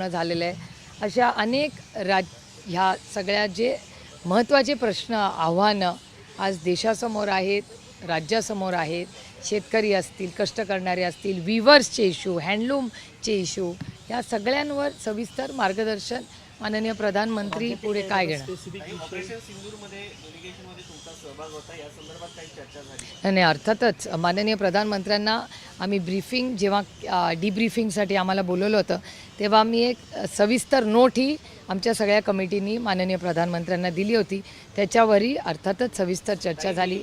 पूर्ण झालेलं आहे. अशा अनेक राज ह्या सगळ्या जे महत्त्वाचे प्रश्न आव्हानं आज देशासमोर आहेत राज्यासमोर आहेत. शेतकरी असतील कष्ट करणारे असतील विवर्सचे इशू हँडलूमचे इशू या सगळ्यांवर सविस्तर मार्गदर्शन माननीय प्रधानमंत्री पुढे काय घेणार? नाही नाही, अर्थातच माननीय प्रधानमंत्र्यांना आम्ही ब्रीफिंग जेव्हा डिब्रीफिंगसाठी आम्हाला बोलवलं होतं तेव्हा मी एक सविस्तर नोट ही आमच्या सगळ्या कमिटीनी माननीय प्रधानमंत्र्यांना दिली होती. त्याच्यावरही अर्थातच सविस्तर चर्चा झाली.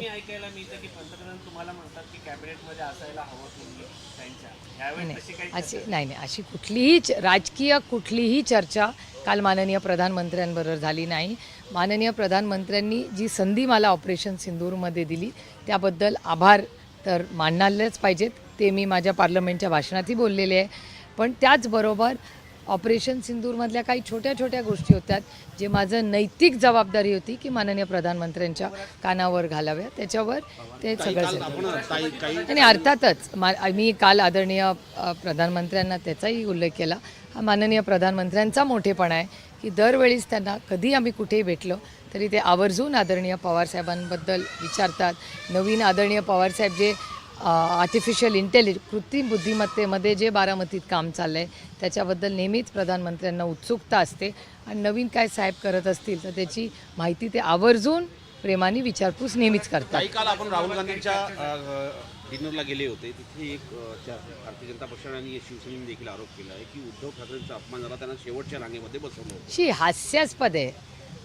नाही नाही अशी कुठलीही राजकीय कुठलीही चर्चा काल माननीय प्रधानमंत्र्यांबरोबर झाली नाही. माननीय प्रधानमंत्र्यांनी जी संधी मला ऑपरेशन सिंदूरमध्ये दिली त्याबद्दल आभार तर मानणारच पाहिजेत. ते मी माझ्या पार्लमेंटच्या भाषणातही बोललेले आहे. पण त्याचबरोबर ऑपरेशन सिंदूरमधल्या काही छोट्या छोट्या गोष्टी होत्या जे माझं नैतिक जबाबदारी होती की माननीय प्रधानमंत्र्यांच्या कानावर घालाव्या त्याच्यावर ते सगळं. आणि अर्थातच मा मी काल आदरणीय प्रधानमंत्र्यांना त्याचाही उल्लेख केला. माननीय प्रधानमंत्र्यांचा मोठेपणा आहे की दरवेळीच त्यांना कधी आम्ही कुठेही भेटलो तरी ते आवर्जून आदरणीय पवारसाहेबांबद्दल विचारतात. नवीन आदरणीय पवारसाहेब जे आर्टिफिशियल इंटेलिज कृत्रिम बुद्धिमत्तेमध्ये जे बारामतीत काम चाललं आहे त्याच्याबद्दल नेहमीच प्रधानमंत्र्यांना उत्सुकता असते आणि नवीन काय साहेब करत असतील तर त्याची माहिती ते आवर्जून प्रेमाने विचारपूस नेहमीच करतात. काही काल आपण राहुल गांधींच्या डिनरला गेले होते तिथे एक भारतीय जनता पक्षाने आणि शिवसेनेने देखील आरोप केला आहे की उद्धव ठाकरेंचा अपमान झाला त्यांना शेवटच्या रांगेमध्ये बसवलं शी हास्यास्पद आहे.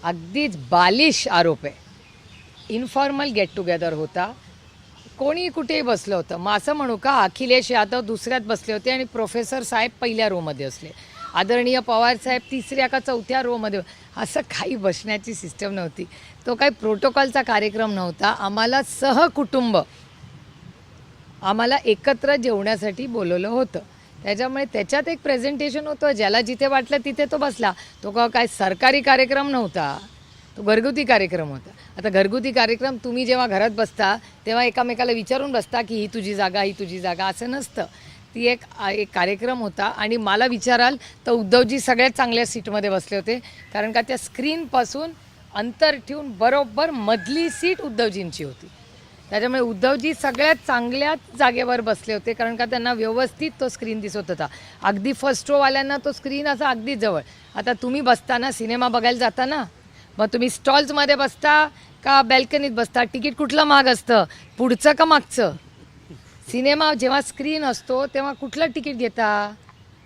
अगदीच बालिश आरोप आहे. इन्फॉर्मल गेट टुगेदर होता. कोणी कुठेही बसलं होतं. मग असं म्हणू का अखिलेश यादव दुसऱ्यात बसले होते आणि प्रोफेसर साहेब पहिल्या रोमध्ये असले. आदरणीय पवार साहेब तिसऱ्या का चौथ्या रोमध्ये. असं काही बसण्याची सिस्टम नव्हती. तो काही प्रोटोकॉलचा कार्यक्रम नव्हता. आम्हाला सहकुटुंब आम्हाला एकत्र जेवण्यासाठी बोलवलं होतं. त्याच्यामुळे त्याच्यात एक प्रेझेंटेशन होतं. ज्याला जिथे वाटलं तिथे तो बसला. तो का काय सरकारी कार्यक्रम नव्हता. तो घरगुती कार्यक्रम होता. आता घरगुती कार्यक्रम तुम्ही जेव्हा घरात बसता तेव्हा एकामेकाला विचारून बसता की ही तुझी जागा ही तुझी जागा असं नसतं. ती एक एक कार्यक्रम होता आणि मला विचाराल तर उद्धवजी सगळ्यात चांगल्या सीटमध्ये बसले होते. कारण का त्या स्क्रीनपासून अंतर ठेवून बरोबर मधली सीट उद्धवजींची होती. त्याच्यामुळे उद्धवजी सगळ्यात चांगल्या जागेवर बसले होते कारण का त्यांना व्यवस्थित तो स्क्रीन दिसत होता. अगदी फर्स्ट रोवाल्यांना तो स्क्रीन असा अगदी जवळ. आता तुम्ही बसताना सिनेमा बघायला जाता ना मग तुम्ही स्टॉल्समध्ये बसता का बॅल्कनीत बसता? तिकीट कुठलं महाग असतं? पुढचं का मागचं? सिनेमा जेव्हा स्क्रीन असतो तेव्हा कुठलं तिकीट घेता?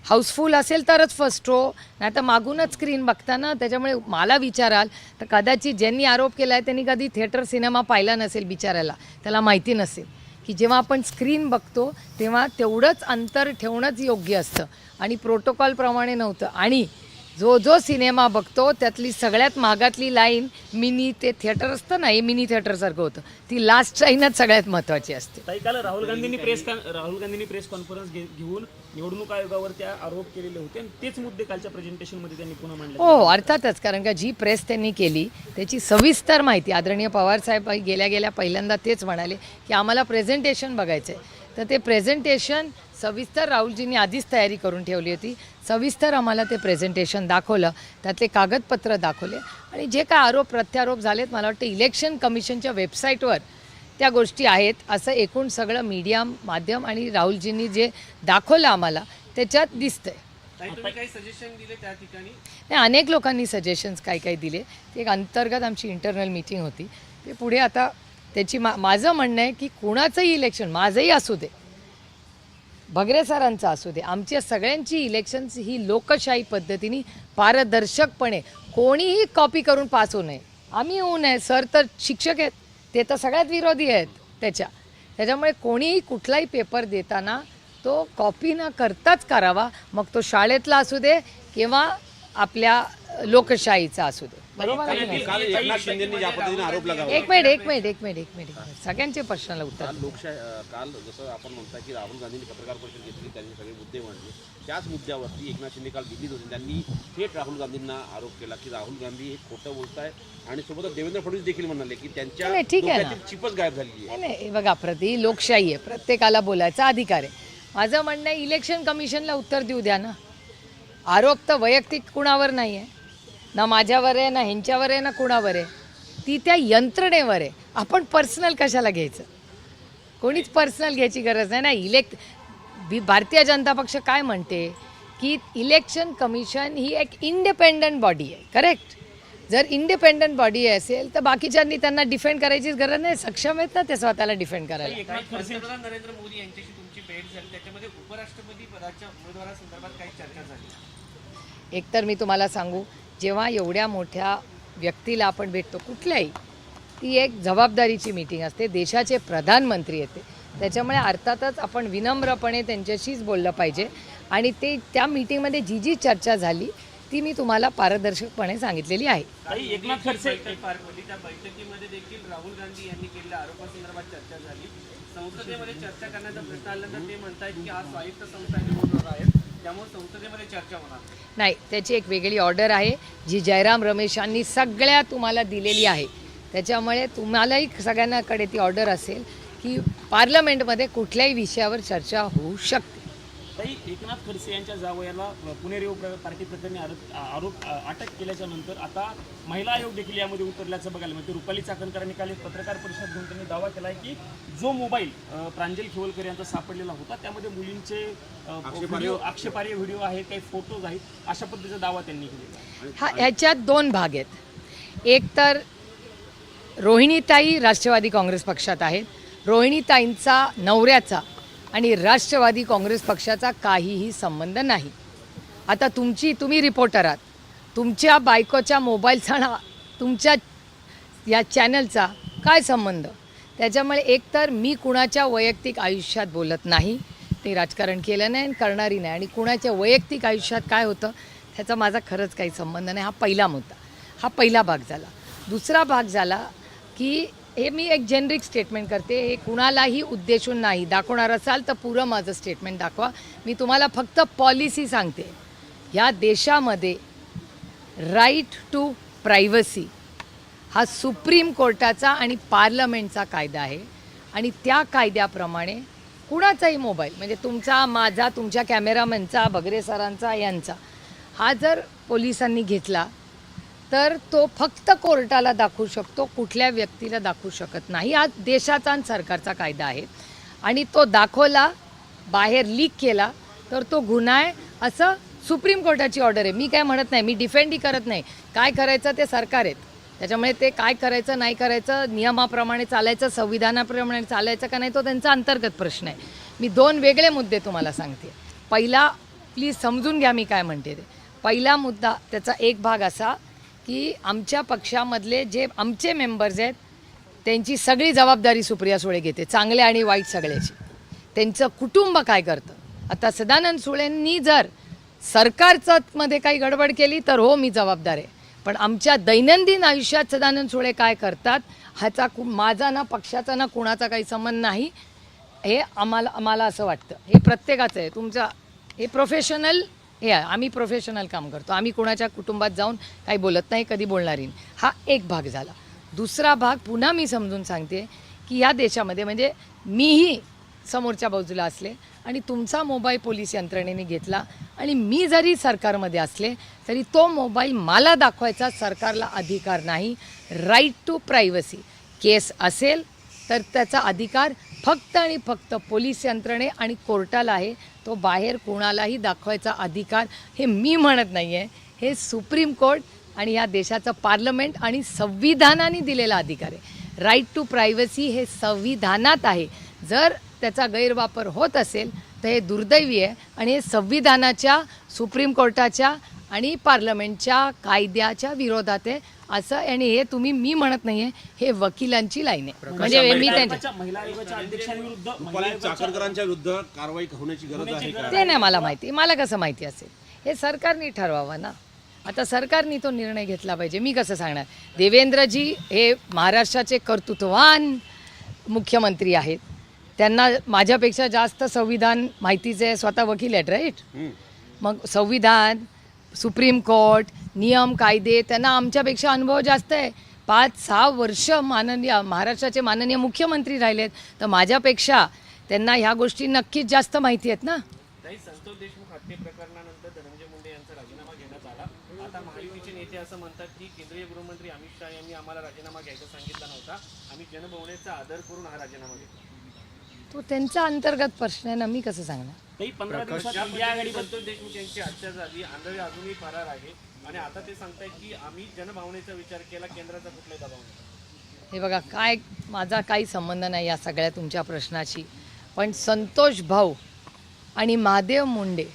हाऊसफुल असेल तरच फर्स्ट रो नाही तर मागूनच स्क्रीन बघता ना त्याच्यामुळे मला विचाराल तर कदाचित ज्यांनी आरोप केला आहे त्यांनी कधी थिएटर सिनेमा पाहिला नसेल बिचारायला त्याला माहिती नसेल. की जेव्हा आपण स्क्रीन बघतो तेव्हा तेवढंच अंतर ठेवणंच योग्य असतं. आणि प्रोटोकॉलप्रमाणे नव्हतं. आणि जो जो सिनेमा बघतो त्यातली सगळ्यात मागातली लाईन मिनी ते थिएटर असतं ना हे मिनी थिएटरसारखं होतं. ती लास्ट लाईनच सगळ्यात महत्त्वाची असते. काल राहुल गांधींनी प्रेस राहुल गांधींनी प्रेस कॉन्फरन्स घेऊन निवडणूक आयोगावर त्या आरोप केलेले होते आणि तेच मुद्दे कालच्या प्रेझेंटेशनमध्ये त्यांनी पुन्हा मांडले. हो अर्थातच. कारण का जी प्रेस त्यांनी केली त्याची सविस्तर माहिती आदरणीय पवारसाहेब गेल्या गेल्या पहिल्यांदा तेच म्हणाले की आम्हाला प्रेझेंटेशन बघायचं आहे तर ते प्रेझेंटेशन सविस्तर राहुलजींनी आधीच तयारी करून ठेवली होती. सविस्तर आम्हाला ते प्रेझेंटेशन दाखवलं. त्यातले कागदपत्र दाखवले. आणि जे काय आरोप प्रत्यारोप झालेत मला वाटतं इलेक्शन कमिशनच्या वेबसाईटवर त्या गोष्टी आहेत असं एकूण सगळं मीडिया माध्यम आणि राहुलजींनी जे दाखवलं आम्हाला त्याच्यात दिसतंय. नाही अनेक लोकांनी सजेशन्स काही काही दिले. ती एक अंतर्गत आमची इंटरनल मीटिंग होती. ते पुढे आता त्याची मा माझं म्हणणं आहे की कुणाचंही इलेक्शन माझंही असू दे. भगरे सरांचं असू दे. आमच्या सगळ्यांची इलेक्शन्स ही लोकशाही पद्धतीने पारदर्शकपणे कोणीही कॉपी करून पास होऊ नये. आम्ही होऊ नये. सर तर शिक्षक आहेत. ते तर सगळ्यात विरोधी आहेत त्याच्या. त्याच्यामुळे कोणीही कुठलाही पेपर देताना तो कॉपी न करताच करावा. मग तो शाळेतला असू दे किंवा आपल्या लोकशाहीचा असू दे. बरोबर आहे की नाही? काल एकनाथ शिंदेनी ज्या पद्धतीने आरोप लगावला. एक मिनिट एक मिनिट एक मिनिट एक मिनिट. सगळ्यांचे प्रश्नाला उत्तर काल लोकशाही अ, काल जसं आपण म्हणता की राहुल गांधींनी पत्रकार परिषद घेतली त्यांनी सगळे मुद्दे मांडले. त्याच मुद्द्यावरती एकनाथ शिंदे काल दिल्लीत होते. त्यांनी थेट राहुल गांधींना आरोप केला की राहुल गांधी हे खोटं बोलताय आणि सोबतच देवेंद्र फडणवीस देखील म्हणाले की त्यांच्या नाही, ठीक आहे ना. डोक्यातील चिपच गायब झालेली आहे. नाही नाही हे बघा प्रति लोकशाही आहे. प्रत्येकाला बोलायचा अधिकार आहे. माझं म्हणणं आहे इलेक्शन कमिशनला उत्तर देऊ द्या ना. आरोप तर वैयक्तिक कुणावर नाही आहे ना माझ्यावर आहे ना ह्यांच्यावर आहे ना कुणावर. आहे ती त्या यंत्रणेवर. आहे आपण पर्सनल कशाला घ्यायचं? कोणीच पर्सनल घ्यायची गरज नाही ना? इलेक्ट बी भारतीय जनता पक्ष काय म्हणते? की इलेक्शन कमिशन ही एक इंडिपेंडंट बॉडी आहे. करेक्ट जर इंडिपेंडंट बॉडी असेल तर बाकीच्यांनी त्यांना डिफेंड करायचीच गरज नाही. सक्षम आहेत ना ते स्वतःला डिफेंड करायला. नरेंद्र मोदी यांच्याशी तुमची भेट झाली. त्याच्यामध्ये उपराष्ट्रपती पदाच्या उमेदवारासंदर्भात काही चर्चा झाली. एकतर मी तुम्हाला सांगू जेव्हा एवढ्या मोठ्या व्यक्तीला आपण भेटतो कुठल्याही ती एक जबाबदारीची मीटिंग असते. देशाचे प्रधानमंत्री येते त्याच्यामुळे अर्थातच आपण विनम्रपणे त्यांच्याशीच बोललं पाहिजे. आणि ते त्या मीटिंगमध्ये जी जी चर्चा झाली ती मी तुम्हाला पारदर्शकपणे सांगितलेली आहे. एकनाथ खडसे बैठकीमध्ये देखील राहुल गांधी यांनी केलेल्या आरोपासंदर्भात चर्चा झाली. संसदेमध्ये चर्चा करण्याचा प्रश्न आल्यानंतर ते म्हणतायत की आज स्वायत्त संस्था निवडणूक आहेत त्यामुळे संसदेमध्ये चर्चा होणार नाही. नाही त्याची एक वेगळी ऑर्डर आहे जी जयराम रमेशांनी सगळ्या तुम्हाला दिलेली आहे त्याच्यामुळे तुम्हालाही सगळ्यांनाकडे ती ऑर्डर असेल की पार्लमेंटमध्ये कुठल्याही विषयावर चर्चा होऊ शकते ताई एकनाथ खडसे यांच्या जावयाला पुणे रेव प्र- पार्टी प्रकरणी आरोप अटक केल्याच्यानंतर आता महिला आयोग देखील यामध्ये उतरल्याचं बघायला मिळते रुपाली चाकणकरांनी काल एक पत्रकार परिषद घेऊन त्यांनी दावा केला आहे की जो मोबाईल प्रांजल खिवलकर यांचा सापडलेला होता त्यामध्ये मुलींचे व्हिडिओ आक्षेपार्ह व्हिडिओ आहेत काही फोटोज आहेत अशा पद्धतीचा दावा त्यांनी केलेला हा ह्याच्यात दोन भाग आहेत. एक तर रोहिणीताई राष्ट्रवादी काँग्रेस पक्षात आहेत. रोहिणीताईंचा नवऱ्याचा आणि राष्ट्रवादी काँग्रेस पक्षाचा काहीही संबंध नाही. आता तुमची तुम्ही रिपोर्टर आहात. तुमच्या बायकोच्या मोबाईलचा ना तुमच्या या चॅनलचा काय संबंध? त्याच्यामुळे एकतर मी कुणाच्या वैयक्तिक आयुष्यात बोलत नाही ते राजकारण केलं नाही आणि करणारी नाही. आणि कुणाच्या वैयक्तिक आयुष्यात काय होतं ह्याचा माझा खरंच काही संबंध नाही. हा पहिला मुद्दा. हा पहिला भाग झाला. दुसरा भाग झाला की हे मी एक जेनरिक स्टेटमेंट करते. हे कुणालाही उद्देशून नाही. दाखवणार असाल तर पुरं माझं स्टेटमेंट दाखवा. मी तुम्हाला फक्त पॉलिसी सांगते. ह्या देशामध्ये राईट टू प्रायव्हसी हा सुप्रीम कोर्टाचा आणि पार्लमेंटचा कायदा आहे. आणि त्या कायद्याप्रमाणे कुणाचाही मोबाईल म्हणजे तुमचा माझा तुमच्या कॅमेरामॅनचा बगरे सरांचा यांचा हा जर पोलिसांनी घेतला तर तो फक्त कोर्टाला दाखवू शकतो कुठल्या व्यक्तीला दाखवू शकत नाही. हा देशाचा आणि सरकारचा कायदा आहे. आणि तो दाखवला बाहेर लीक केला तर तो गुन्हा आहे. असं सुप्रीम कोर्टाची ऑर्डर आहे. मी काय म्हणत नाही मी डिफेंडही करत नाही. काय करायचं ते सरकार आहेत. त्याच्यामुळे ते काय करायचं नाही करायचं नियमाप्रमाणे चालायचं संविधानाप्रमाणे चालायचं का नाही तो त्यांचा अंतर्गत प्रश्न आहे. मी दोन वेगळे मुद्दे तुम्हाला सांगते. पहिला प्लीज समजून घ्या मी काय म्हणते ते. पहिला मुद्दा त्याचा एक भाग असा की आमच्या पक्षामधले जे आमचे मेंबर्स आहेत त्यांची सगळी जबाबदारी सुप्रिया सुळे घेते चांगले आणि वाईट सगळ्याची. त्यांचं कुटुंब काय करतं? आता सदानंद सुळेंनी जर सरकारचं मध्ये काही गडबड केली तर हो मी जबाबदार आहे. पण आमच्या दैनंदिन आयुष्यात सदानंद सुळे काय करतात ह्याचा कु माझा ना पक्षाचा ना कुणाचा काही संबंध नाही हे आम्हाला आम्हाला असं वाटतं. हे प्रत्येकाचं आहे. तुमचा हे प्रोफेशनल हे आहे आम्ही प्रोफेशनल काम करतो. आम्ही कोणाच्या कुटुंबात जाऊन काही बोलत नाही कधी बोलणारी नाही. हा एक भाग झाला. दुसरा भाग पुन्हा मी समजून सांगते की या देशामध्ये म्हणजे मीही समोरच्या बाजूला असले आणि तुमचा मोबाईल पोलीस यंत्रणेने घेतला आणि मी जरी सरकारमध्ये असले तरी तो मोबाईल मला दाखवायचा सरकारला अधिकार नाही. राईट टू प्रायव्हसी केस असेल तर त्याचा अधिकार फक्त आणि फक्त पोलीस यंत्रणे आणि कोर्टाला आहे. तो बाहेर कोणालाही दाखवायचा अधिकार हे मी म्हणत नाही आहे हे सुप्रीम कोर्ट आणि या देशाचं पार्लमेंट आणि संविधानाने दिलेला अधिकार आहे. राईट टू प्रायव्हसी हे संविधानात आहे. जर त्याचा गैरवापर होत असेल तर हे दुर्दैवी आहे आणि हे संविधानाच्या सुप्रीम कोर्टाच्या आणि पार्लमेंटच्या कायद्याच्या विरोधात आहे. असं आणि हे तुम्ही मी म्हणत नाही आहे हे वकिलांची लाईन आहे. म्हणजे मी महिला त्यांच्या विरुद्ध कारवाई होण्याची गरज आहे का? ते नाही मला माहिती. मला कसं माहिती असेल? हे सरकारने ठरवावं ना. आता सरकारने तो निर्णय घेतला पाहिजे. मी कसं सांगणार? देवेंद्रजी हे महाराष्ट्राचे कर्तृत्ववान मुख्यमंत्री आहेत. त्यांना माझ्यापेक्षा जास्त संविधान माहितीचे स्वतः वकील आहेत राईट. मग संविधान सुप्रीम कोर्ट नियम कायदे त्यांना आमच्यापेक्षा अनुभव जास्त आहे. पाच सहा वर्ष माननीय महाराष्ट्राचे माननीय मुख्यमंत्री राहिलेत. तर माझ्यापेक्षा त्यांना ह्या गोष्टी नक्कीच जास्त माहिती आहेत ना? काही संतोष देशमुख हत्ये प्रकरणानंतर धनंजय मुंडे यांचा आता महायुतीचे नेते असं म्हणतात की केंद्रीय गृहमंत्री अमित शहा यांनी आम्हाला राजीनामा घ्यायचा सांगितला नव्हता. आम्ही जनभवनेचा आदर करून हा राजीनामा घेतला. तो त्यांचा अंतर्गत प्रश्न आहे ना मी कसं सांगणार? पंधरा दिवसात संतोष देशमुख यांची हत्या झाली. आंधळे अजूनही फरार आहे. आणि आता ते सांगतायत की आम्ही जनभावनेचा विचार केला केंद्राचा कुठलाही दबाव नाही. हे बघा काय माझा काही संबंध नाही या सगळ्या तुमच्या प्रश्नाशी पण संतोष भाऊ आणि महादेव मुंडे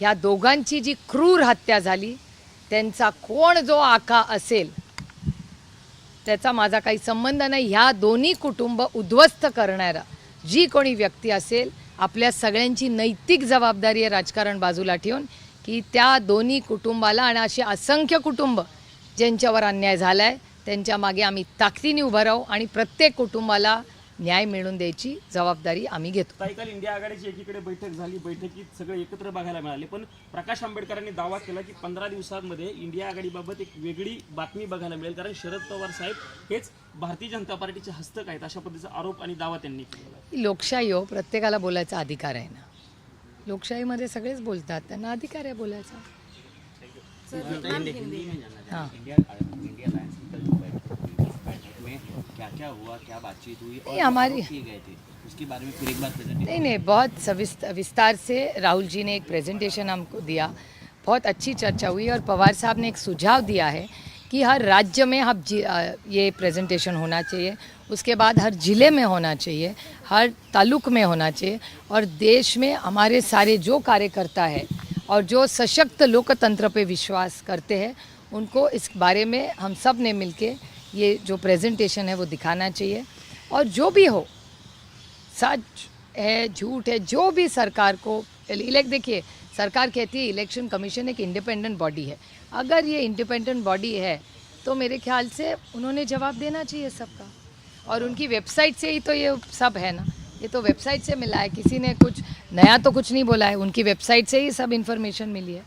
ह्या दोघांची जी क्रूर हत्या झाली त्यांचा कोण जो आका असेल त्याचा माझा काही संबंध नाही. ह्या दोन्ही कुटुंब उद्ध्वस्त करणारा जी कोणी व्यक्ती असेल आपल्या सगळ्यांची नैतिक जबाबदारी आहे राजकारण बाजूला ठेवून. की त्या दोन्ही कुटुंबाला आणि असे असंख्य कुटुंब ज्यांच्यावर अन्याय झाला आहे त्यांच्या मागे आम्ही ताकदीने उभं राहू आणि प्रत्येक कुटुंबाला न्याय मिळवून द्यायची जबाबदारी आम्ही घेतो. ताई काल इंडिया आघाडीची एकीकडे बैठक झाली बैठकीत सगळे एकत्र बघायला मिळाले पण प्रकाश आंबेडकरांनी दावा केला की पंधरा दिवसांमध्ये इंडिया आघाडीबाबत एक वेगळी बातमी बघायला मिळेल कारण शरद पवार साहेब हेच भारतीय जनता पार्टीचे हस्तक आहेत अशा पद्धतीचा आरोप आणि दावा त्यांनी केला लोकशाही हो प्रत्येकाला बोलायचा अधिकार आहे ना. लोकशाहीमध्ये सगळेच बोलतात. त्यांना अधिकार आहे बोलायचा. हाँ. नहीं, हमारी- आरोप किए गए थे उसके बारे में फिर एक बार प्रेजेंटेशन नहीं नहीं बहुत विस्तार से राहुल जी ने एक प्रेजेंटेशन हमको दिया। बहुत अच्छी चर्चा हुई और पवार साहब ने एक सुझाव दिया है कि हर राज्य में हम ये प्रेजेंटेशन होना चाहिए। उसके बाद हर ज़िले में होना चाहिए, हर तालुक में होना चाहिए और देश में हमारे सारे जो कार्यकर्ता है और जो सशक्त लोकतंत्र पे विश्वास करते हैं, उनको इस बारे में हम सबने मिलके ये जो प्रेजेंटेशन है वो दिखाना चाहिए। और जो भी हो, सच है, झूठ है, जो भी सरकार को इलेक्ट देखिए सरकार कहती है इलेक्शन कमीशन एक इंडिपेंडेंट बॉडी है। अगर ये इंडिपेंडेंट बॉडी है तो मेरे ख्याल से उन्होंने जवाब देना चाहिए सबका। और उनकी वेबसाइट से ही तो ये सब है ना। ये तो वेबसाइट से मिला है। किसी ने कुछ नया तो कुछ नहीं बोला है। उनकी वेबसाइट से ही सब इन्फॉर्मेशन मिली है।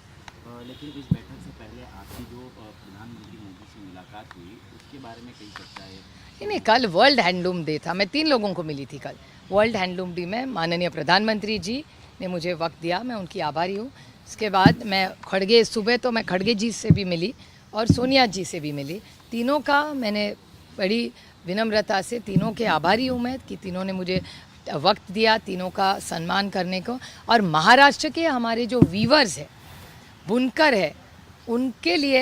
लेकिन इस बैठक से पहले आपकी जो प्रधानमंत्री मोदी से मुलाकात हुई उसके बारे में कई चर्चा है। नहीं नहीं कल वर्ल्ड हैंडलूम डे था। मैं तीन लोगों को मिली थी कल। वर्ल्ड हैंडलूम डे में माननीय प्रधानमंत्री जी ने मुझे वक्त दिया, मैं उनकी आभारी हूँ। उसके बाद मैं खड़गे, सुबह तो मैं खड़गे जी से भी मिली और सोनिया जी से भी मिली। तीनों का मैंने बड़ी विनम्रता से, तीनों के आभारी हूँ मैं कि तीनों ने मुझे वक्त दिया, तीनों का सम्मान करने को। और महाराष्ट्र के हमारे जो वीवर्स हैं, बुनकर है, उनके लिए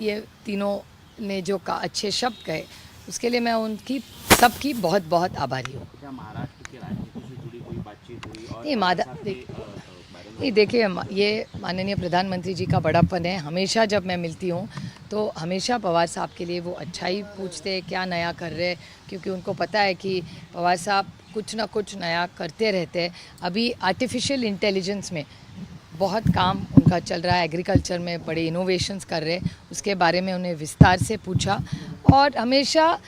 ये तीनों ने जो का अच्छे शब्द कहे, उसके लिए मैं उनकी, सबकी बहुत बहुत आभारी हूँ। महाराष्ट्र राजनीति से जुड़ी कोई बातचीत हुई और नहीं, मादा- नहीं देखिए ये माननीय प्रधानमंत्री जी का बड़ापन है। हमेशा जब मैं मिलती हूँ तो हमेशा पवार साहब के लिए वो अच्छा ही पूछते हैं क्या नया कर रहे हैं? क्योंकि उनको पता है कि पवार साहब कुछ ना कुछ नया करते रहते हैं। अभी आर्टिफिशियल इंटेलिजेंस में बहुत काम उनका चल रहा है। एग्रीकल्चर में बड़े इनोवेशंस कर रहे हैं। उसके बारे में उन्हें विस्तार से पूछा। और हमेशा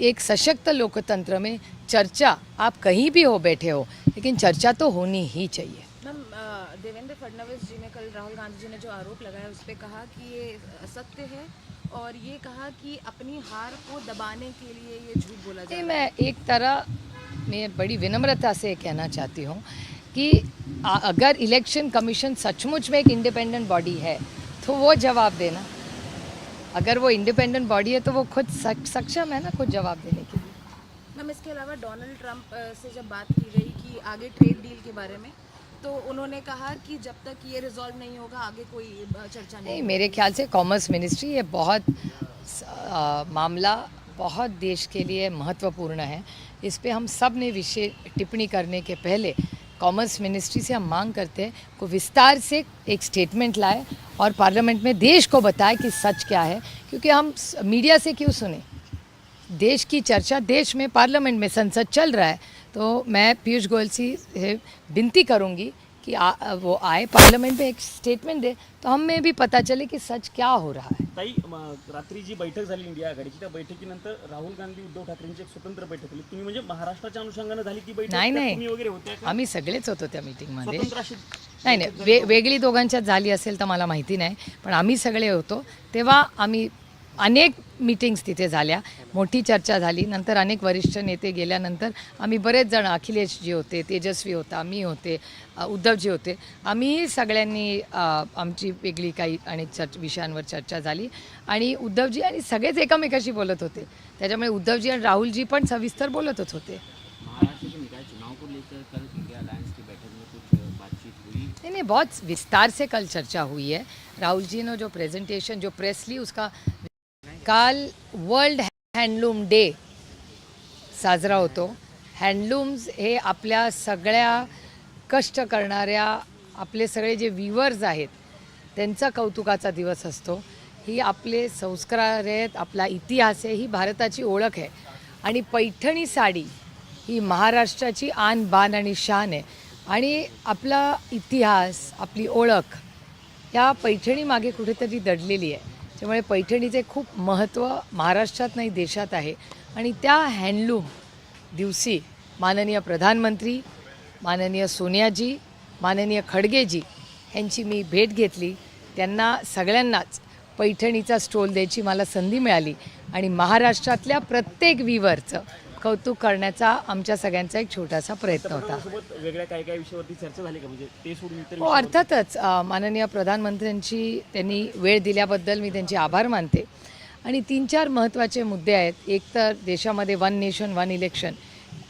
एक सशक्त लोकतंत्र में चर्चा आप कहीं भी हो बैठे हो लेकिन चर्चा तो होनी ही चाहिए। मैम देवेंद्र फडणवीस जी ने कल राहुल गांधी जी ने जो आरोप लगाया उस पर कहा कि ये असत्य है और ये कहा कि अपनी हार को दबाने के लिए ये झूठ बोला जा रहा मैं एक तरह मैं बड़ी विनम्रता से कहना चाहती हूँ कि अगर इलेक्शन कमीशन सचमुच में एक इंडिपेंडेंट बॉडी है तो वो जवाब देना। अगर वो इंडिपेंडेंट बॉडी है तो वो खुद सक- सक्षम है ना खुद जवाब देने के लिए। मैम इसके अलावा डोनाल्ड ट्रंप से जब बात की गई कि आगे ट्रेड डील के बारे में तो उन्होंने कहा कि जब तक ये रिजॉल्व नहीं होगा आगे कोई चर्चा नहीं नहीं मेरे ख्याल से कॉमर्स मिनिस्ट्री ये बहुत आ, मामला बहुत देश के लिए महत्वपूर्ण है। इस पर हम सबने विशेष टिप्पणी करने के पहले कॉमर्स मिनिस्ट्री से हम मांग करते हैं को विस्तार से एक स्टेटमेंट लाए और पार्लियामेंट में देश को बताए कि सच क्या है, क्योंकि हम मीडिया से क्यों सुने? देश की चर्चा देश में, पार्लियामेंट में संसद चल रहा है तो मैं पीयूष गोयल से विनती करूँगी कि आ, वो आए पार्लियामेंट में एक स्टेटमेंट दे तो हमें भी पता चले कि सच क्या हो रहा है। ताई म, रात्री जी बैठक झाली इंडिया आघाडीची त्या बैठकीनंतर राहुल गांधी उद्धव ठाकरेंची एक स्वतंत्र बैठक झाली. तुम्ही म्हणजे महाराष्ट्राच्या अनुषंगाने झाली ती बैठक? नाही, त्यात नाही. तुम्ही वगैरे का? आम्ही सगळेच होतो त्या मीटिंगमध्ये स्वतंत्र अशी नाही नाही. वे वेगळी दोघांच्यात झाली असेल तर मला माहिती नाही पण आम्ही सगळे होतो. तेव्हा आम्ही अनेक मीटिंग्स तिथे झाल्या. मोठी चर्चा झाली. नंतर अनेक वरिष्ठ नेते गेल्यानंतर आम्ही बरेच जण अखिलेशजी होते तेजस्वी होता मी होते उद्धवजी होते. आम्ही सगळ्यांनी आमची वेगळी काही आणि चर्च विषयांवर चर्चा झाली. आणि उद्धवजी आणि सगळेच एकमेकाशी बोलत होते. त्याच्यामुळे उद्धवजी आणि राहुलजी पण सविस्तर बोलतच होते. नहीं नहीं बहुत विस्तार से कल चर्चा हुई है. राहुल जी ने जो प्रेजेंटेशन जो प्रेस ली उसका काल वर्ल्ड हँडलूम डे साजरा होतो. हँडलूम्स हे आपल्या सगळ्या कष्ट करणाऱ्या आपले सगळे जे विवर्स आहेत त्यांचा कौतुकाचा दिवस असतो. ही आपले संस्कार आहेत आपला इतिहास आहे ही भारताची ओळख आहे. आणि पैठणी साडी ही महाराष्ट्राची आन बान आणि शान आहे. आणि आपला इतिहास आपली ओळख या पैठणीमागे कुठेतरी दडलेली आहे. त्यामुळे पैठणीचे खूप महत्त्व महाराष्ट्रात नाही देशात आहे. आणि त्या हँडलूम दिवशी माननीय प्रधानमंत्री माननीय सोनियाजी माननीय खडगेजी यांची मी भेट घेतली. त्यांना सगळ्यांनाच पैठणीचा स्टोल द्यायची मला संधी मिळाली. आणि महाराष्ट्रातल्या प्रत्येक विवरचं कौतुक करण्याचा आमच्या सगळ्यांचा एक छोटासा प्रयत्न होता. वेगळ्या काही काही विषयावरती चर्चा झाली का? म्हणजे ते सोडून इतर हो अर्थातच माननीय प्रधानमंत्र्यांची त्यांनी वेळ दिल्याबद्दल मी त्यांचे आभार मानते. आणि तीन चार महत्त्वाचे मुद्दे आहेत. एक तर देशामध्ये वन नेशन वन इलेक्शन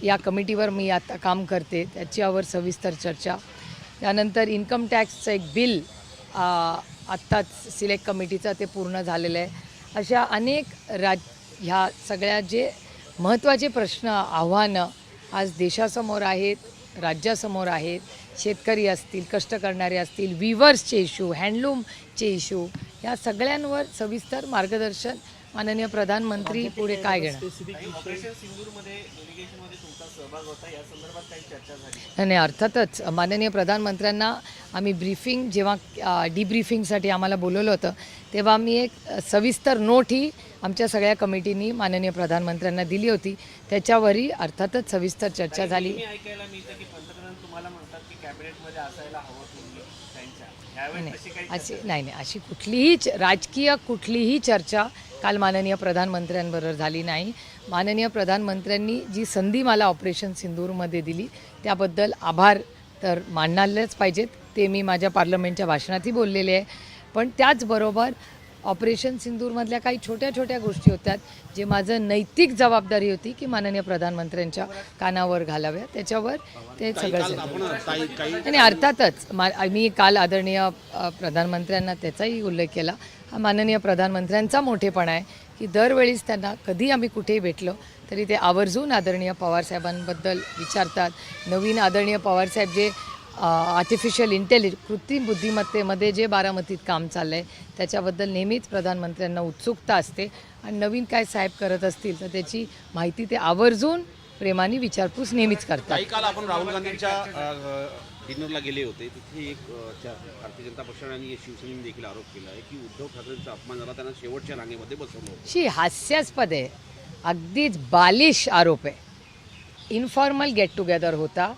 या कमिटीवर मी आता काम करते. त्याच्यावर सविस्तर चर्चा. त्यानंतर इन्कम टॅक्सचं एक बिल आत्ताच सिलेक्ट कमिटीचं ते पूर्ण झालेलं आहे. अशा अनेक राज ह्या सगळ्या जे महत्त्वाचे प्रश्न आव्हानं आज देशासमोर आहेत राज्यासमोर आहेत शेतकरी असतील कष्ट करणारे असतील विवर्सचे इशू हँडलूमचे इशू या सगळ्यांवर सविस्तर मार्गदर्शन माननीय प्रधानमंत्री पुढे काय घेणार? नाही नाही, अर्थातच माननीय प्रधानमंत्र्यांना आम्ही ब्रीफिंग जेव्हा डिब्रीफिंगसाठी आम्हाला बोलवलं होतं तेव्हा मी एक सविस्तर नोट ही आमच्या सगळ्या कमिटीनी माननीय प्रधानमंत्र्यांना दिली होती. त्याच्यावरही अर्थातच सविस्तर चर्चा झाली. अशी नाही नाही अशी कुठलीही राजकीय कुठलीही चर्चा काल माननीय प्रधानमंत्र्यांबरोबर झाली नाही. माननीय प्रधानमंत्र्यांनी जी संधी मला ऑपरेशन सिंदूरमध्ये दिली त्याबद्दल आभार तर मानणारच पाहिजेत. ते मी माझ्या पार्लमेंटच्या भाषणातही बोललेले आहे. पण त्याचबरोबर ऑपरेशन सिंदूरमधल्या काही छोट्या छोट्या गोष्टी होत्या जे माझं नैतिक जबाबदारी होती की माननीय प्रधानमंत्र्यांच्या कानावर घालाव्या. त्याच्यावर ते सगळं आणि अर्थातच मा मी काल आदरणीय प्रधानमंत्र्यांना त्याचाही उल्लेख केला. हा माननीय प्रधानमंत्र्यांचा मोठेपणा आहे की दरवेळीच त्यांना कधी आम्ही कुठेही भेटलो तरी ते आवर्जून आदरणीय पवारसाहेबांबद्दल विचारतात. नवीन आदरणीय पवारसाहेब जे आर्टिफिशियल इंटेलिज कृत्रिम बुद्धिमत्तेमध्ये जे बारामतीत काम चाललं आहे त्याच्याबद्दल नेहमीच प्रधानमंत्र्यांना उत्सुकता असते. आणि नवीन काय साहेब करत असतील तर त्याची माहिती ते आवर्जून प्रेमाने विचारपूस नेहमीच करतात. काही काल आपण राहुल गांधींच्या डिनरला गेले होते. तिथे एक भारतीय जनता पक्षाने आणि शिवसेनेने देखील आरोप केला आहे की उद्धव ठाकरेंचा अपमान झाला त्यांना शेवटच्या रांगेमध्ये बसवलं शी हास्यास्पद आहे. अगदीच बालिश आरोप आहे. इन्फॉर्मल गेट टुगेदर होता.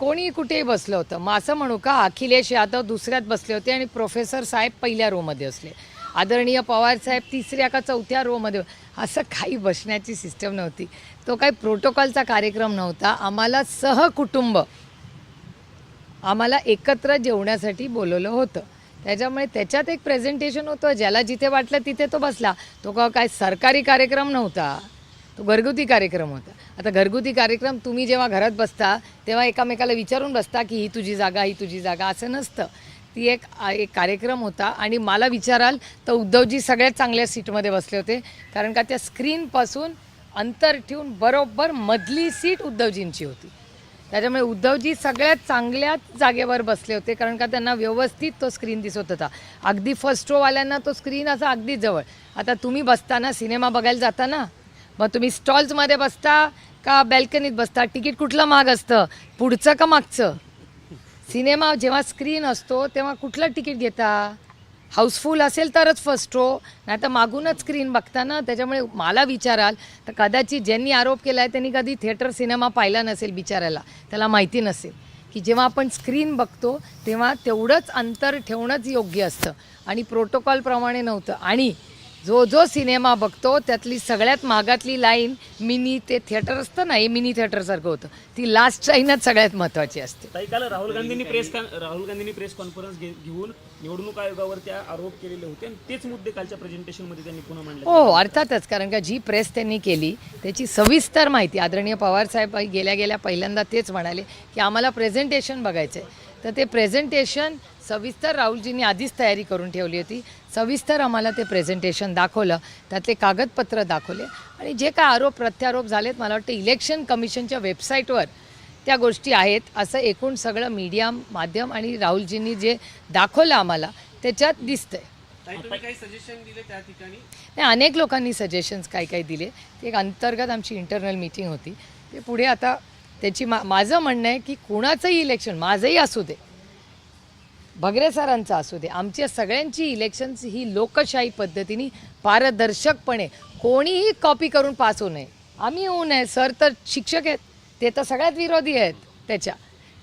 कोणी कुठेही बसलं होतं. मग असं म्हणू का अखिलेश यादव दुसऱ्यात बसले होते आणि प्रोफेसर साहेब पहिल्या रोमध्ये असले. आदरणीय पवार साहेब तिसऱ्या का चौथ्या रोमध्ये असं काही बसण्याची सिस्टम नव्हती. तो काही प्रोटोकॉलचा कार्यक्रम नव्हता. आम्हाला सहकुटुंब आम्हाला एकत्र जेवण्यासाठी बोलवलं होतं. त्याच्यामुळे त्याच्यात एक प्रेझेंटेशन होतं. ज्याला जिथे वाटलं तिथे तो बसला. तो का काय सरकारी कार्यक्रम नव्हता. तो घरगुती कार्यक्रम होता. आता घरगुती कार्यक्रम तुम्ही जेव्हा घरात बसता तेव्हा एकामेकाला विचारून बसता की ही तुझी जागा ही तुझी जागा असं नसतं. ती एक एक कार्यक्रम होता आणि मला विचाराल तर उद्धवजी सगळ्यात चांगल्या सीटमध्ये बसले होते. कारण का त्या स्क्रीनपासून अंतर ठेवून बरोबर मधली सीट उद्धवजींची होती. त्याच्यामुळे उद्धवजी सगळ्यात चांगल्या जागेवर बसले होते. कारण का त्यांना व्यवस्थित तो स्क्रीन दिसत होता. अगदी फर्स्ट रोवाल्यांना तो स्क्रीन असा अगदी जवळ. आता तुम्ही बसताना सिनेमा बघायला जाताना मग तुम्ही स्टॉल्समध्ये बसता का बॅल्कनीत बसता? तिकीट कुठलं महाग असतं? पुढचं का मागचं? सिनेमा जेव्हा स्क्रीन असतो तेव्हा कुठलं तिकीट घेता? हाऊसफुल असेल तरच फर्स्ट रो नाही तर मागूनच स्क्रीन बघता ना? त्याच्यामुळे मला विचाराल तर कदाचित ज्यांनी आरोप केला आहे त्यांनी कधी थिएटर सिनेमा पाहिला नसेल बिचारायला त्याला माहिती नसेल. की जेव्हा आपण स्क्रीन बघतो तेव्हा तेवढंच अंतर ठेवणंच योग्य असतं. आणि प्रोटोकॉलप्रमाणे नव्हतं. आणि जो जो सिनेमा बघतो त्यातली सगळ्यात महागातली लाईन मिनी ते थिएटर असतं ना हे मिनी थिएटरसारखं होतं. ती लास्ट लाईनच सगळ्यात महत्त्वाची असते. ताई काल राहुल गांधींनी प्रेस राहुल गांधींनी प्रेस कॉन्फरन्स घे- घेऊन निवडणूक आयोगावर त्या आरोप केलेले होते आणि तेच मुद्दे कालच्या प्रेझेंटेशनमध्ये त्यांनी पुन्हा मांडले. हो हो, अर्थातच कारण का जी प्रेस त्यांनी केली त्याची सविस्तर माहिती आदरणीय पवारसाहेब गेल्या गेल्या पहिल्यांदा तेच म्हणाले की आम्हाला प्रेझेंटेशन बघायचं आहे तर ते प्रेझेंटेशन सविस्तर राहुलजींनी आधीच तयारी करून ठेवली होती. सविस्तर आम्हाला ते प्रेझेंटेशन दाखवलं. त्यातले कागदपत्र दाखवले. आणि जे काय आरोप प्रत्यारोप झालेत मला वाटतं इलेक्शन कमिशनच्या वेबसाईटवर त्या गोष्टी आहेत. असं एकूण सगळं मीडिया माध्यम आणि राहुलजींनी जे दाखवलं आम्हाला त्याच्यात दिसतंय. त्या ठिकाणी? नाही अनेक लोकांनी सजेशन्स काही काही दिले. ते एक अंतर्गत आमची इंटरनल मीटिंग होती. ते पुढे आता त्याची मा माझं म्हणणं आहे की कुणाचंही इलेक्शन माझंही असू दे. भगरे सरांचं असू दे. आमच्या सगळ्यांची इलेक्शन्स ही लोकशाही पद्धतीने पारदर्शकपणे कोणीही कॉपी करून पास होऊ नये. आम्ही होऊ नये. सर तर शिक्षक आहेत. ते तर सगळ्यात विरोधी आहेत त्याच्या.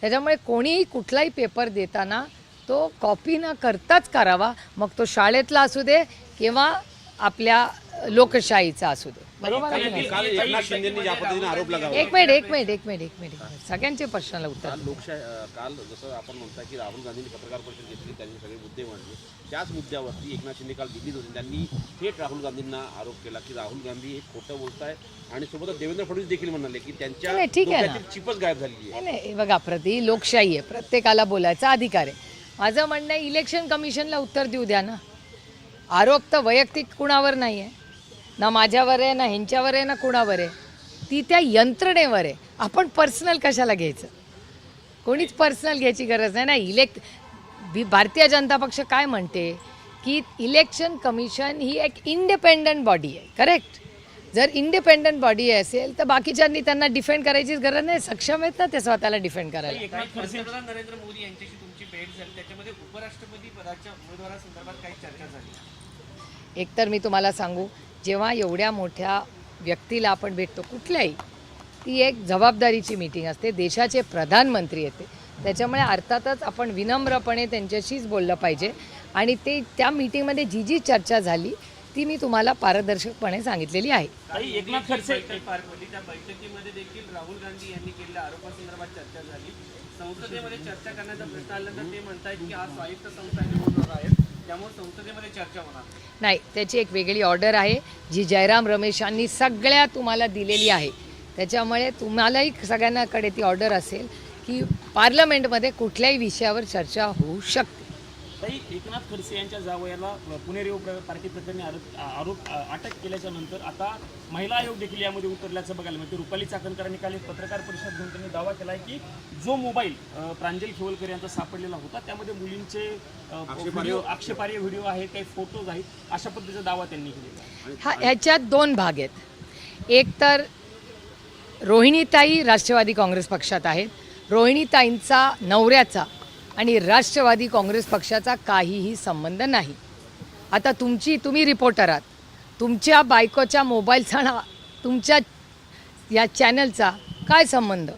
त्याच्यामुळे कोणीही कुठलाही पेपर देताना तो कॉपी न करताच करावा. मग तो शाळेतला असू दे किंवा आपल्या लोकशाहीचा असू दे. बरोबर आहे. की नाही? काल एकनाथ शिंदेनी ज्या पद्धतीने आरोप लगावला. एक मिनिट एक मिनिट एक मिनिट एक मिनिट एक मिनिट. सगळ्यांचे प्रश्नाला उत्तर काल लोकशाही अं, काल जसं आपण म्हणताय की राहुल गांधींनी पत्रकार परिषद घेतली त्यांनी सगळे मुद्दे मांडले. त्याच मुद्द्यावरती एकनाथ शिंदे काल दिल्लीत होते. त्यांनी थेट राहुल गांधींना आरोप केला की राहुल गांधी हे खोटं बोलताय आणि सोबतच देवेंद्र फडणवीस देखील म्हणाले की त्यांच्या नाही, ठीक आहे ना. डोक्यातील चिपच गायब झालेली आहे. नाही नाही हे बघा प्रति लोकशाही आहे. प्रत्येकाला बोलायचा अधिकार आहे. माझं म्हणणं आहे इलेक्शन कमिशनला उत्तर देऊ द्या ना. आरोप तर वैयक्तिक कुणावर नाही आहे ना माझ्यावर आहे ना ह्यांच्यावर आहे ना कुणावर आहे. ती त्या यंत्रणेवर आहे. आपण पर्सनल कशाला घ्यायचं? कोणीच पर्सनल घ्यायची गरज नाही ना? इलेक्ट बी- भारतीय जनता पक्ष काय म्हणते? की इलेक्शन कमिशन ही एक इंडिपेंडंट बॉडी आहे. करेक्ट जर इंडिपेंडंट बॉडी असेल तर बाकीच्यांनी त्यांना डिफेंड करायचीच गरज नाही. सक्षम आहेत ना ते स्वतःला डिफेंड करायला. नरेंद्र मोदी यांच्याशी तुमची भेट झाली. त्याच्यामध्ये उपराष्ट्रपती पदाच्या उमेदवारासंदर्भात काही चर्चा झाली. एकतर मी तुम्हाला सांगू जेव्हा एवढ्या मोठ्या व्यक्तीला आपण भेटतो कुठल्याही ती एक जबाबदारीची मीटिंग असते. देशाचे प्रधानमंत्री येते. त्याच्यामुळे अर्थातच आपण विनम्रपणे त्यांच्याशीच बोललं पाहिजे. आणि ते त्या मीटिंगमध्ये जी जी चर्चा झाली ती मी तुम्हाला पारदर्शकपणे सांगितलेली आहे. एकनाथ खडसे बैठक पार पडली. त्या बैठकीमध्ये देखील राहुल गांधी यांनी केलेल्या आरोपासंदर्भात चर्चा झाली. संसदेमध्ये चर्चा करण्याचा प्रश्न आल्यानंतर ते म्हणतायत की हा स्वायत्त संस्था निवडणूक आहेत त्यामुळे संसदेमध्ये चर्चा होणार. नाही त्याची एक वेगळी ऑर्डर आहे जी जयराम रमेशांनी सगळ्या तुम्हाला दिलेली आहे. त्याच्यामुळे तुम्हालाही सगळ्यांनाकडे ती ऑर्डर असेल की पार्लमेंटमध्ये कुठल्याही विषयावर चर्चा होऊ शकते. ताई एकनाथ खडसे यांच्या जावयाला पुणे रेव प्र- पार्टी प्रकरणी आरोप आरोप अटक केल्याच्यानंतर आता महिला आयोग देखील यामध्ये उतरल्याचं बघायला मिळते. रुपाली चाकणकरांनी काल एक पत्रकार परिषद घेऊन त्यांनी दावा केला आहे की जो मोबाईल प्रांजल खेवलकर यांचा सापडलेला होता त्यामध्ये मुलींचे व्हिडिओ आक्षेपार्ह व्हिडिओ आहेत काही फोटोज आहेत अशा पद्धतीचा दावा त्यांनी केलेला हा ह्याच्यात दोन भाग आहेत. एक तर रोहिणीताई राष्ट्रवादी काँग्रेस पक्षात आहेत. रोहिणीताईंचा नवऱ्याचा आणि राष्ट्रवादी काँग्रेस पक्षाचा काहीही संबंध नाही. आता तुमची तुम्ही रिपोर्टर आहात. तुमच्या बायकोच्या मोबाईलचा ना तुमच्या या चॅनलचा काय संबंध?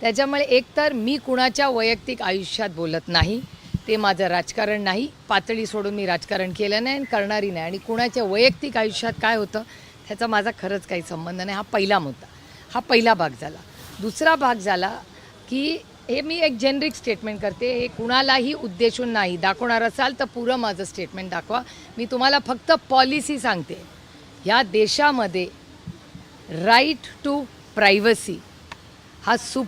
त्याच्यामुळे एकतर मी कुणाच्या वैयक्तिक आयुष्यात बोलत नाही ते माझं राजकारण नाही पातळी सोडून मी राजकारण केलं नाही आणि करणारी नाही. आणि कुणाच्या वैयक्तिक आयुष्यात काय होतं त्याचा माझा खरंच काही संबंध नाही. हा पहिला मुद्दा. हा पहिला भाग झाला. दुसरा भाग झाला की हे मी एक जेनरिक स्टेटमेंट करते. हे कुणालाही उद्देशून नाही. दाखवणार असाल तर पुरं माझं स्टेटमेंट दाखवा. मी तुम्हाला फक्त पॉलिसी सांगते. ह्या देशामध्ये राईट टू प्रायव्हसी हा सुप